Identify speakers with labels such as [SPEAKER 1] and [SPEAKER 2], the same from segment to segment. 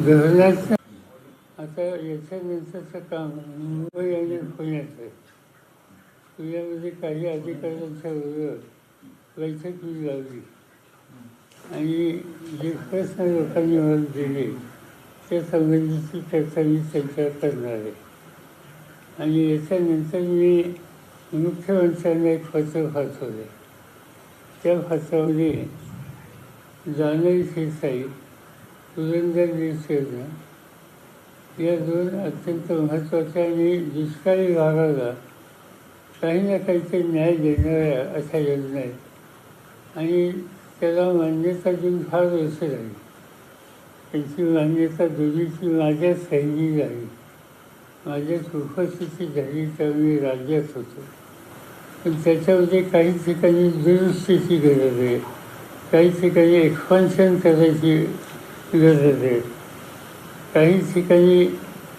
[SPEAKER 1] धरणाचं आता याच्यानंतरचं काम मुंबई आणि पुण्याचं. आहे पुण्यामध्ये काही अधिकाऱ्यांच्या बरोबर बैठक मी लावली आणि जे प्रश्न लोकांनी मला दिले त्या संबंधीची चर्चा मी त्यांच्यावर करणार आहे. आणि याच्यानंतर मी मुख्यमंत्र्यांना एक पत्र पाठवलं त्या पत्रामध्ये जाणवी शेसाई सुरेंद्र योजना या दोन अत्यंत महत्त्वाच्या आणि दुष्काळी भागाला काही ना काहीतरी न्याय देणाऱ्या अशा योजना आहेत. आणि त्याला मान्यता देऊन फार वर्ष झाली. त्यांची मान्यता दोन्हीची माझ्या सैनी झाली. माझ्याच उपस्थिती झाली त्यावेळी मी राज्यात होतो. पण त्याच्यामध्ये काही ठिकाणी दुरुस्तीची गरज आहे. काही ठिकाणी एक्सपान्शन करायची गरज. आहे काही ठिकाणी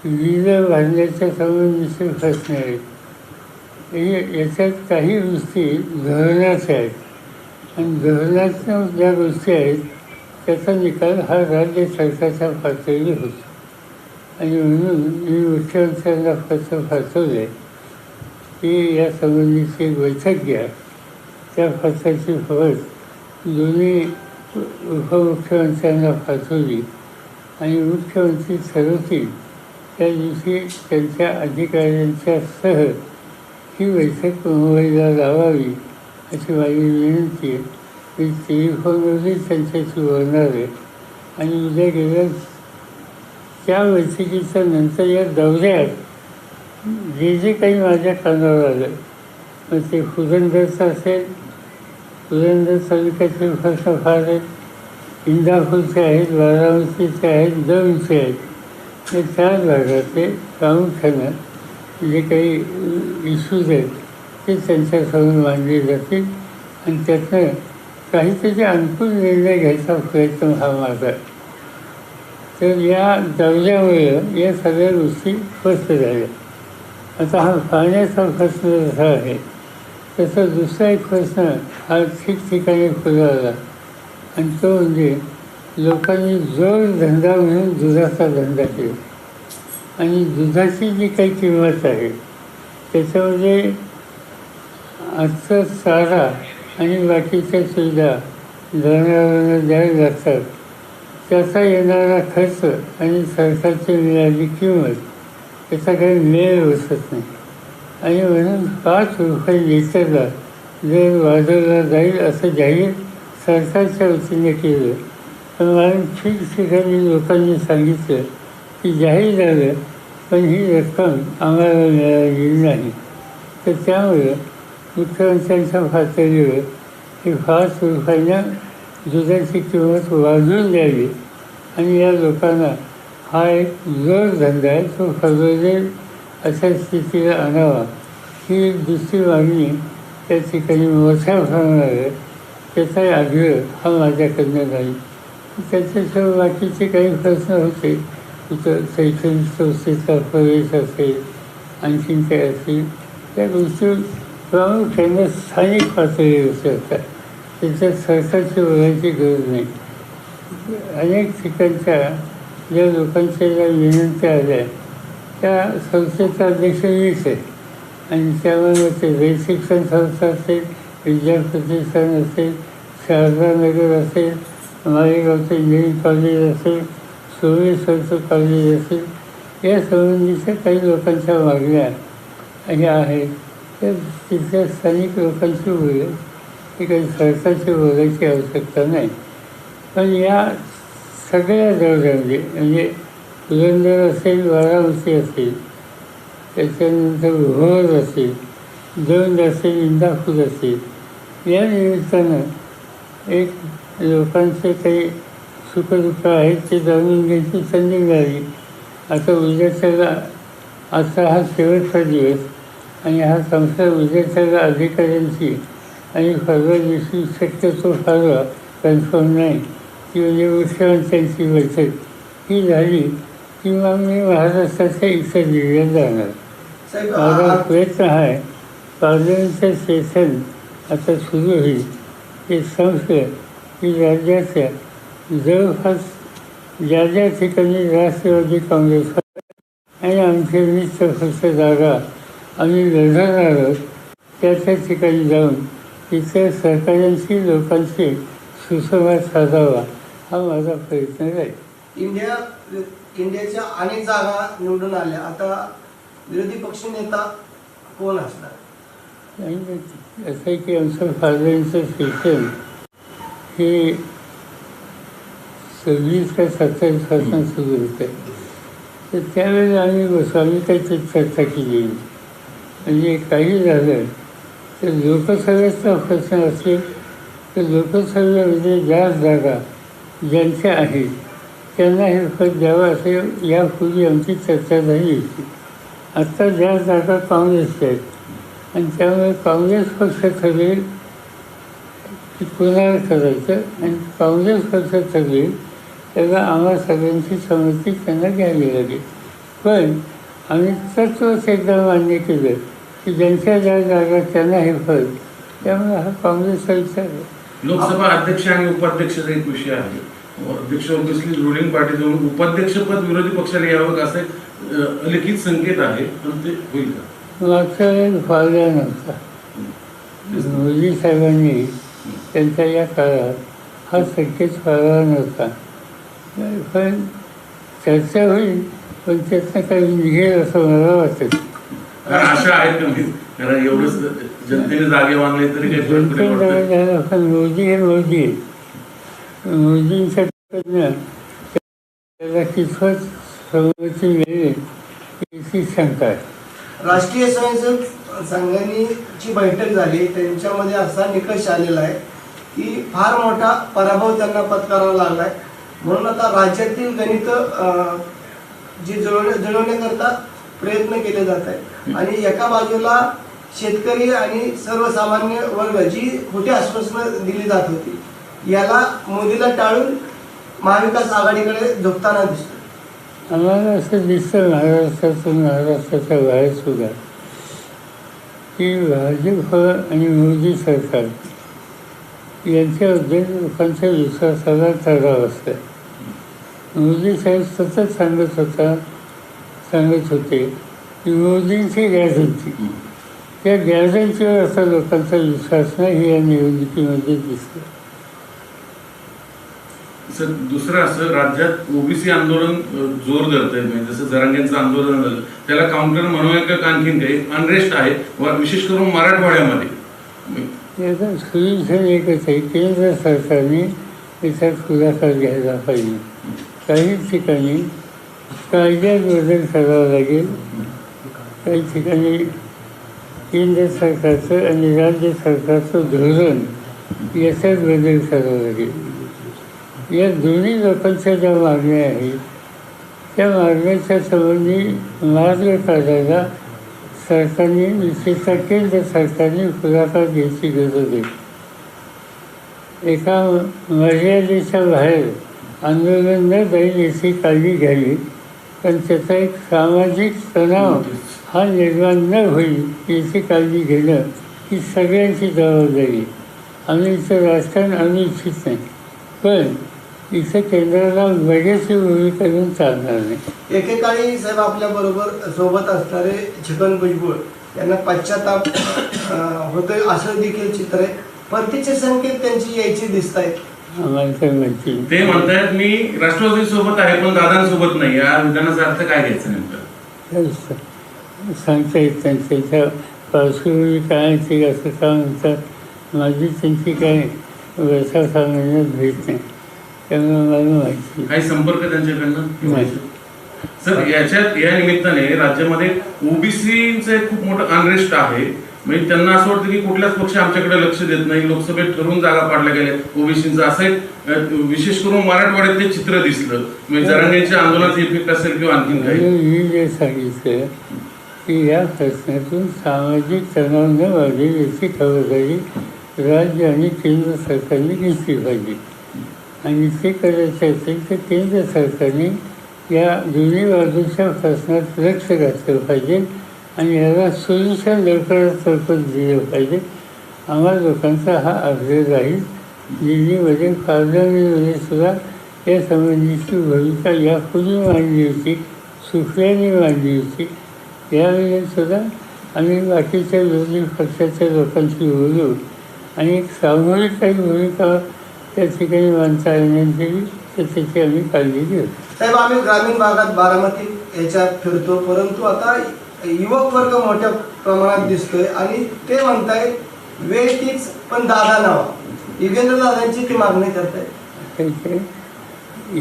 [SPEAKER 1] विहिरं बांधण्याच्या संबंधीचे प्रश्न आहेत हे याच्यात काही गोष्टी धरणाच्या आहेत. आणि धरणाच्या ज्या गोष्टी आहेत त्याचा निकाल हा राज्य सरकारच्या पातळीवर होतो. आणि म्हणून मी मुख्यमंत्र्यांना पत्र पाठवले की या संबंधीची बैठक घ्या. त्या पत्राची फरक दोन्ही उपमुख्यमंत्र्यांना पाठवली. आणि मुख्यमंत्री ठरवतील. त्या दिवशी त्यांच्या अधिकाऱ्यांच्या सह ही बैठक मुंबईला लावावी अशी माझी विनंती आहे. मी टेलिफोनवरही त्यांच्याशी बोलणार आहे. आणि उद्या गेल्या त्या बैठकीच्या नंतर या दौऱ्यात जे जे काही माझ्या कानावर आलं मग ते फुलंदरचं असेल पुरंदर तालुक्याचे प्रश्न फार आहेत इंदापूरचे आहेत बारामतीचे आहेत दौंडचे आहेत. हे चार भागातले प्रामुख्यानं जे काही इश्यूज आहेत ते त्यांच्यासमोर मांडले जातील. आणि त्यातनं काहीतरी अनुकूल निर्णय घ्यायचा प्रयत्न हा माझा आहे. तर या दौऱ्यामुळे या सगळ्या गोष्टी स्पष्ट झाल्या. आता हा पाण्याचा प्रश्न जसा आहे त्याचा दुसरा एक प्रश्न हा ठिकठिकाणी फुलवला आणि तो म्हणजे लोकांनी जोडधंदा म्हणून दुधाचा धंदा केला. आणि दुधाची जी काही किंमत आहे त्याच्यामध्ये आजचा चारा आणि बाकीच्या सुविधा जनावरांना द्यावे लागतात. त्याचा येणारा खर्च आणि सरकारची मिळाली किंमत याचा काही मेळ बसत नाही. आणि म्हणून पाच रुपये लिटरला जर वाढवला जाईल असं जाहीर सरकारच्या वतीने केलं. पण मला ठिकठिकाणी लोकांनी सांगितलं की जाहीर झालं पण ही रक्कम आम्हाला मिळाली नाही. तर त्यामुळं मुख्यमंत्र्यांच्या पातळीवर ही पाच रुपयांना दुधाची किंमत वाढवून द्यावी. आणि या लोकांना हा एक जोडधंदा आहे तो फसवलेल अशा स्थितीला आणावा ही दुसरी मागणी त्या ठिकाणी मोठ्या प्रमाणावर आहे. आग्रह हा माझ्याकडनं नाही. त्याच्याशिवाय बाकीचे काही प्रश्न होते. तिथं शैक्षणिक संस्थेचा प्रवेश असेल आणखीन काय असेल त्या गोष्टी प्रामुख्याने स्थानिक पातळीवर असतात. त्याच्यात सरकारची बोलायची गरज नाही. अनेक ठिकाणच्या ज्या लोकांच्या ज्या विनंत्या आल्या त्या संस्थेचा अध्यक्ष मीच आहे. आणि त्यामुळे ते शिक्षण संस्था असेल विद्या प्रतिष्ठान असेल शारदा नगर असेल मालेगावचं इंजिनिअरिंग कॉलेज असेल सोमेश्वरचं कॉलेज असेल या संबंधीच्या काही लोकांच्या मागण्या ह्या आहेत. त्या तिथल्या स्थानिक लोकांशी बोल ही काही सरकारची बोलायची आवश्यकता नाही. पण या सगळ्या दौऱ्यामध्ये म्हणजे पुरंदर असेल वाराणसी असेल त्याच्यानंतर भोर असेल दंड असेल इंदापूर असेल या निमित्तानं एक लोकांचे काही सुखदुःख आहेत ते जाणून घ्यायची संधी मिळाली. आता उद्याच्याला असा हा शेवटचा दिवस आणि हा संसार उद्याच्याला अधिकाऱ्यांची आणि परवा दिवशी शक्यतो फारवा कन्फर्म नाही. ती म्हणजे मुख्यमंत्र्यांची बैठक. ही झाली की मग मी महाराष्ट्राच्या इतर जिल्ह्यात जाणार माझा प्रयत्न हा आहे पार्लमेंटचं सेशन आता सुरू होईल ते संपलं की राज्याच्या जवळपास ज्या ज्या ठिकाणी राष्ट्रवादी काँग्रेस आणि आमचे चौसष्ट जागा आम्ही लढणार आहोत त्या त्या ठिकाणी जाऊन तिथे सहकाऱ्यांशी लोकांशी सुसंवाद साधावा हा माझा प्रयत्न राहील
[SPEAKER 2] इंडिया इंडियाच्या अनेक जागा निवडून आल्या. आता विरोधी पक्ष नेता कोण असणार?
[SPEAKER 1] असं आहे की आमचं फादरांचं शिक्षण हे सव्वीस का सत्तावीसपासून सुरू होतं. तर त्यावेळेला आम्ही बसू आम्ही काही चर्चा केली. म्हणजे काही झालं तर लोकसभेचा प्रश्न असेल तर लोकसभेमध्ये ज्या जागा ज्यांच्या आहेत त्यांना हे खत द्यावं असे यापूर्वी आमची चर्चा झाली होती. आत्ता ज्या जागा काँग्रेसच्या आहेत आणि त्यामुळे काँग्रेस पक्ष ठरवेल की कोणाला करायचं आणि काँग्रेस पक्ष ठरवेल त्याला आम्हा सगळ्यांची संमती त्यांना घ्यावी लागेल. पण आम्ही तत्वच एकदा मान्य केलं की ज्यांच्या ज्या जागा त्यांना हे फळ त्यामुळे हा काँग्रेसचा विचार आहे.
[SPEAKER 3] लोकसभा अध्यक्ष आणि उपाध्यक्षाचा एक विषय आहे. रुलिंग पार्टी जाऊन उपाध्यक्षपद विरोधी पक्षाला यावं का? असे अलिखित संकेत आहे पण ते होईल का?
[SPEAKER 1] मागच्या वेळेस फायदा नव्हता मोदी साहेबांनी त्यांच्या या काळात हा संकेत फाळला नव्हता. पण चर्चा होईल पण त्यातनं काही निघेल असं मला वाटत.
[SPEAKER 3] आशा आहेत का मी कारण एवढंच जनतेने जागे बांधले तरी काही
[SPEAKER 1] मोदी हे मोदी. मोदींच्या त्याला कितपत मिळेल याची शंका आहे
[SPEAKER 2] राष्ट्रीय स्वयंसेवक संघाची बैठक झाली. त्यांच्यामध्ये असा निकष आलेला आहे की फार मोठा पराभव त्यांना पत्करावा लागलाय. म्हणून आता राज्यातील गणित जी जुळवण्या जुळवण्याकरता प्रयत्न केले जात आहे आणि एका बाजूला शेतकरी आणि सर्वसामान्य वर्ग जी खोटी आश्वासनं दिली जात होती याला मोदीला टाळून महाविकास आघाडीकडे झोपताना दिसतो
[SPEAKER 1] आम्हाला असं दिसतं महाराष्ट्रातून महाराष्ट्राच्या बाहेर सुद्धा. की भाजप आणि मोदी सरकार यांच्याबद्दल लोकांच्या विश्वासाला ठराव असतं मोदी साहेब सतत सांगत होता सांगत होते की मोदींची गॅरंटी त्या गॅरंटीवर असा लोकांचा विश्वास नाही या निवडणुकीमध्ये दिसतं
[SPEAKER 3] सर दुसरं असं राज्यात ओबीसी आंदोलन जोर धरत आहे म्हणजे जसं जरांगेंचं आंदोलन झालं त्याला काउंटर म्हणूया का आणखीन काही? अनरेस्ट आहे. व विशेष करून मराठवाड्यामध्ये.
[SPEAKER 1] याचा सोल्युशन एकच आहे केंद्र सरकारने याच्यात पुढाकार घ्यायला पाहिजे. काही ठिकाणी कायद्यात बदल करावा लागेल. काही ठिकाणी केंद्र सरकारचं आणि राज्य सरकारचं धोरण याच्यात बदल करावा लागेल. या दोन्ही लोकांच्या ज्या मागण्या आहेत त्या मागण्याच्या संबंधी मार्ग काढायला सरकारने विशेषतः केंद्र सरकारने पुढाकार घ्यायची गरज आहे. एका मर्यादेच्या बाहेर आंदोलन न जाईल याची काळजी घ्यावी पण त्याचा एक सामाजिक तणाव हा निर्माण न होईल याची काळजी घेणं ही सगळ्यांची जबाबदारी आम्ही इथं राजकारण आणू इच्छित नाही पण इथं केंद्राला वेगळीची भूमिका घेऊन चालणार नाही.
[SPEAKER 2] एकेकाळी साहेब आपल्या बरोबर सोबत असणारे छगन भुजबळ यांना पश्चाताप होतोय असं देखील चित्र आहे. परतीचे संकेत त्यांची यायची दिसत आहेत.
[SPEAKER 3] ते म्हणतायत मी राष्ट्रवादी सोबत आहे पण दादांसोबत नाही. या विधानाचा अर्थ काय घ्यायचा नेमका?
[SPEAKER 1] सांगता येत नाही त्याच्या पार्श्वभूमी काय ते असं का म्हणतात माझी त्यांची काय व्यवसाय सांगण्यात भेट नाही. नाही.
[SPEAKER 3] काही संपर्क त्यांच्याकडनं
[SPEAKER 1] नाही.
[SPEAKER 3] सर याच्यात या निमित्ताने राज्यामध्ये ओबीसीचे खूप मोठं अनरेस्ट आहे. म्हणजे त्यांना असं वाटतं की कुठलाच पक्ष आमच्याकडे लक्ष देत नाही. लोकसभेत ठरवून जागा पाडल्या गेल्या. ओबीसीचं असं एक विशेष करून मराठवाड्यात ते चित्र दिसलं. म्हणजे जरांगेच्या आंदोलनाचा इफेक्ट असेल किंवा आणखीन काही.
[SPEAKER 1] मी जे सांगितलं की या प्रश्नातून सामाजिक तणाव न वाढेल याची खबरदारी राज्य आणि केंद्र सरकारने घेतली पाहिजे. आणि ते करायचं असेल तर केंद्र सरकारने या दोन्ही बाजूच्या प्रश्नात लक्ष घातलं पाहिजे आणि याला सोल्युशन लवकरात लवकर दिलं पाहिजे आम्हा लोकांचा हा आग्रह राहील दिल्लीमध्ये पार्लमेंटमध्ये सुद्धा या संबंधीची भूमिका यापूर्वी मांडली होती. सुप्रियाने मांडली होती यावेळेस सुद्धा आम्ही बाकीच्या विरोधी पक्षाच्या लोकांशी बोलू आणि एक सामूहिक काही भूमिका त्या ठिकाणी येण्याची तर त्याची आम्ही काळजी घेऊ
[SPEAKER 2] साहेब आम्ही ग्रामीण भागात बारामती याच्यात फिरतो परंतु आता युवक वर्ग मोठ्या प्रमाणात दिसतोय आणि ते म्हणतायत वेळ तीच पण दादा नावा. युगेंद्र दादांची ती मागणी करतायत
[SPEAKER 1] त्याचे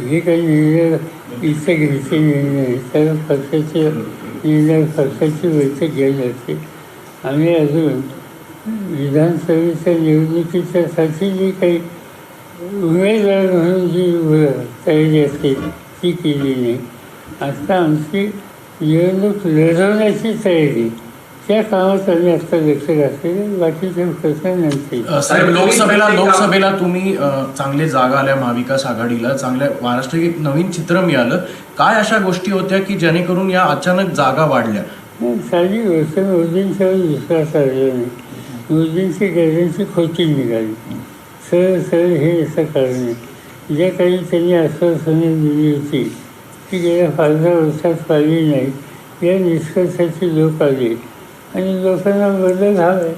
[SPEAKER 1] हे काही निर्णय इथे घ्यायचे निर्णय. तर पक्षाचे निर्णय पक्षाची बैठक घ्यायला असते आम्ही अजून विधानसभेच्या निवडणुकीच्यासाठी जी काही उमेदवार म्हणून जी तयारी असते ती केली नाही आता आमची निवडणूक लढवण्याची तयारी. त्या कामात आम्ही आता लक्ष घातलेलं प्रश्न
[SPEAKER 4] साहेब लोकसभेला लोकसभेला तुम्ही चांगले जागा आल्या महाविकास आघाडीला. चांगल्या महाराष्ट्र एक नवीन चित्र मिळालं. काय अशा गोष्टी होत्या की जेणेकरून या अचानक जागा वाढल्या?
[SPEAKER 1] साधी गोष्ट मोदींच्यावर विश्वास आलेला नाही. मोदींची गॅरंटी खोटी निघाली. सरळ सरळ हे असं करणे ज्या काही त्यांनी आश्वासने दिली होती ती गेल्या पाच वर्षात पाहिली नाही या निष्कर्षाची लोक आले आणि लोकांना बदल हवा आहे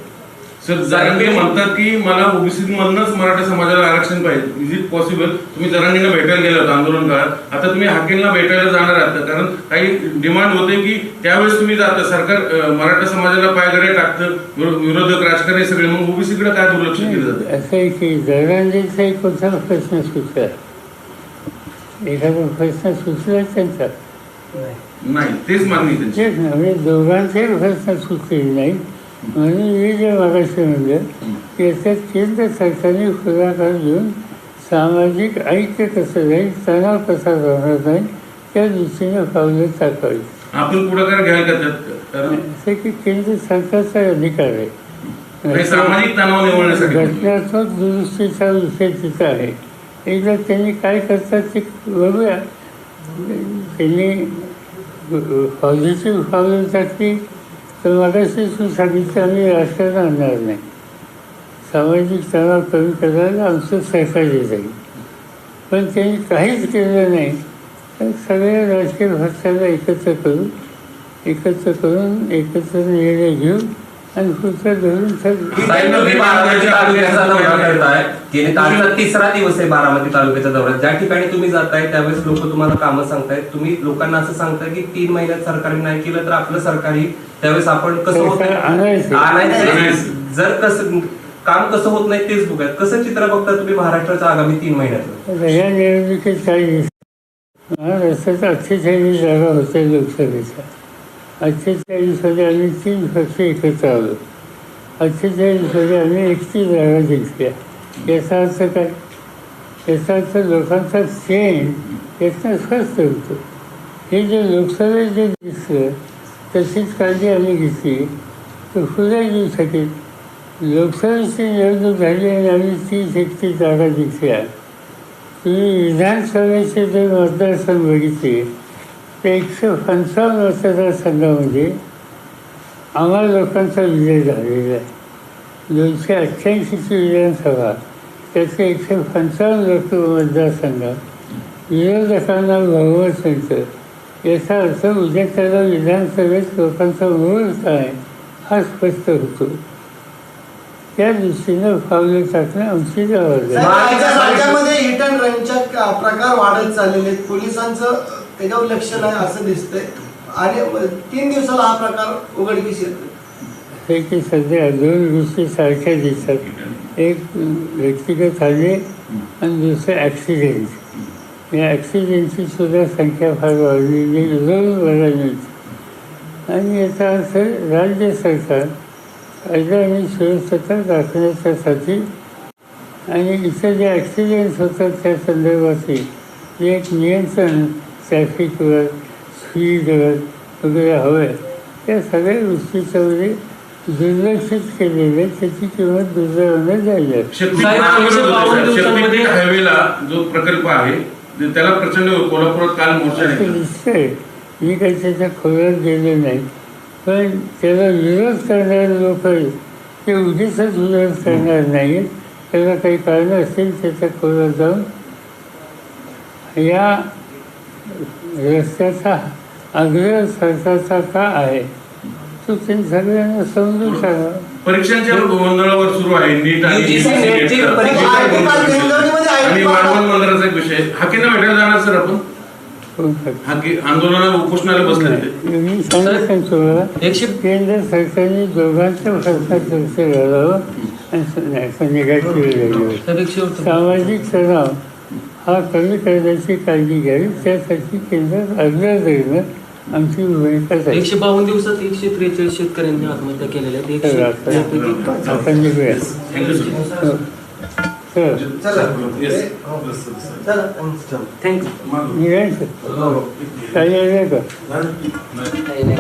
[SPEAKER 3] सर जरांगे म्हणतात की मला ओबीसी मधनच मराठा समाजाला आरक्षण पाहिजे. इज इट पॉसिबल तुम्ही जरांगेंना भेटायला गेला होता आंदोलन काळात आता तुम्ही हाकेलला भेटायला जाणार आहात? कारण काही डिमांड होते की त्यावेळेस तुम्ही जाता. सरकार मराठा समाजाला पायगडे टाकतं. विरो- विरोधक राजकारणी सगळे. मग ओबीसीकडे काय दुर्लक्ष केलं जातं?
[SPEAKER 1] असं आहे की दरांचा एक कोणता प्रश्न सुचला एखादा प्रश्न सुचला त्यांचा?
[SPEAKER 3] नाही तेच मागणी त्यांची.
[SPEAKER 1] म्हणजे दोघांचाही प्रश्न सुचलेले नाही? म्हणून मी जे मागाशी म्हणलं की याच्यात केंद्र सरकारने पुढाकार घेऊन सामाजिक ऐक्य कसं जाईल तणाव कसा जाणार नाही त्या दृष्टीने पावलं टाकावी
[SPEAKER 3] आपण पुढाकार घ्याल का? त्यात
[SPEAKER 1] की केंद्र सरकारचा अधिकार आहे.
[SPEAKER 3] निवडण्यासाठी
[SPEAKER 1] घटनात्मक दुरुस्तीचा विषय तिथं आहे. एकदा त्यांनी काय करतात ते बघूया. त्यांनी पॉझिटिव्ह पावलं टाकली तर मगाशी सांगितलं आम्ही राजकारण आणणार नाही. सामाजिक तणाव कमी करायला आमचं सहकार्य जाईल. पण त्यांनी काहीच केलं नाही. तर सगळ्या राजकीय पक्षाला एकत्र करून एकत्र करून एकत्र निर्णय घेऊन आणि पुढचं धरून
[SPEAKER 5] तिसरा दिवस आहे बारामती तालुक्याचा दौरा. ज्या ठिकाणी तुम्ही जाताय त्यावेळेस लोक तुम्हाला कामं सांगतायत. तुम्ही लोकांना असं सांगताय की तीन महिन्यात सरकारने नाही केलं तर आपलं सरकार त्यावेळेस आपण कसं
[SPEAKER 1] सरकार आणायचं.
[SPEAKER 5] जर कसं काम कसं होत नाही तेच बघायत कसं चित्र बघता तुम्ही महाराष्ट्राच्या आगामी तीन महिन्यात
[SPEAKER 1] या निवडणुकीत दिसतं? महाराष्ट्रात अठ्ठेचाळीस जागा होत्या लोकसभेच्या अठ्ठेचाळीस आम्ही तीन पक्ष एकत्र आलो. अठ्ठेचाळीस आम्ही एकतीस जागा जिंकल्या. याचा अर्थ काय? याचा अर्थ लोकांचा सेन यातनं स्वस्त होतो. हे जे लोकसभेत जे दिसलं तशीच काळजी आम्ही घेतली. तर पुढे येऊ शकेल लोकसभेची निवडणूक झाली आणि आम्ही तीस एकतीस जागा जिंकल्या. तुम्ही विधानसभेचे जे मतदारसंघ बघितले. ते एकशे पंचावन्न म्हणजे आम्हाला लोकांचा विजय झालेला आहे. दोनशे अठ्ठ्याऐंशीची विधानसभा त्याचे एकशे पंचावन्न लोक मतदारसंघात विरोधकांना भगवत मिळतं. याचा अर्थ उद्या त्याला विधानसभेत लोकांचा मूळ काय हा स्पष्ट होतो. त्या दृष्टीनं पावलं टाकणं आमची जबाबदारी.
[SPEAKER 2] प्रकार वाढत चाललेले आहेत. पोलिसांचं त्याच्यावर लक्ष नाही असं दिसतंय. आणि तीन दिवसाला हा प्रकार उघडकीस येतो
[SPEAKER 1] हे सध्या दोन गोष्टी सारख्या दिसतात. एक व्यक्तिगत हल्ले आणि दुसरं ॲक्सिडेंट या ॲक्सिडेंटची सुद्धा संख्या फार वाढलेली रोज बघायला मिळते आणि याचा अर्थ राज्य सरकार कायदा आणि सुरक्षता राखण्याच्यासाठी आणि इथं जे ॲक्सिडेंट्स होतात त्या संदर्भातील एक नियंत्रण ट्रॅफिकवर स्पीडवर वगैरे हवं आहे त्या सगळ्या गोष्टीच्यामध्ये दुर्लक्षित केलेले त्याची किंमत जायला.
[SPEAKER 3] शक्ती शक्ती
[SPEAKER 5] दिवसांमध्ये-
[SPEAKER 3] हायवेला जो प्रकल्प आहे त्याला प्रचंड कोल्हापुरात काल मोर्चा
[SPEAKER 1] दिसतंय. मी काही त्याच्या खोल्यात गेले नाही. पण त्याला विरोध करणारे लोक ते उगीच विरोध करणार नाही. त्याला काही कारण असतील त्याच्या खोल्यात जाऊन. या रस्त्याचा आग्रह सरकारचा का आहे तो त्यांनी सगळ्यांना समजून सांगा
[SPEAKER 3] परीक्षांच्या गोंधळावर सुरू आहे नीट आणि वाढवण मंदिराचा एक विषय. हाकेंना भेटायला जाणार सर आपण?
[SPEAKER 1] करू शकतो
[SPEAKER 3] हाके आंदोलनाला उपोषणाला बसले ते
[SPEAKER 1] मी सांगितलं तुम्हाला
[SPEAKER 6] एकशे
[SPEAKER 1] केंद्र सरकारने लक्ष घालावं आणि सामाजिक तणाव हा कमी करण्याची काळजी घ्यावी. त्यासाठी केंद्र आग्रह करणं आमची भूमिकाच आहे.
[SPEAKER 6] एकशे बावन्न दिवसात एकशे त्रेचाळीस शेतकऱ्यांनी आत्महत्या केलेल्या आहेत.
[SPEAKER 3] थँक्यू सर
[SPEAKER 1] हो. काही आलं का?
[SPEAKER 6] काही नाही.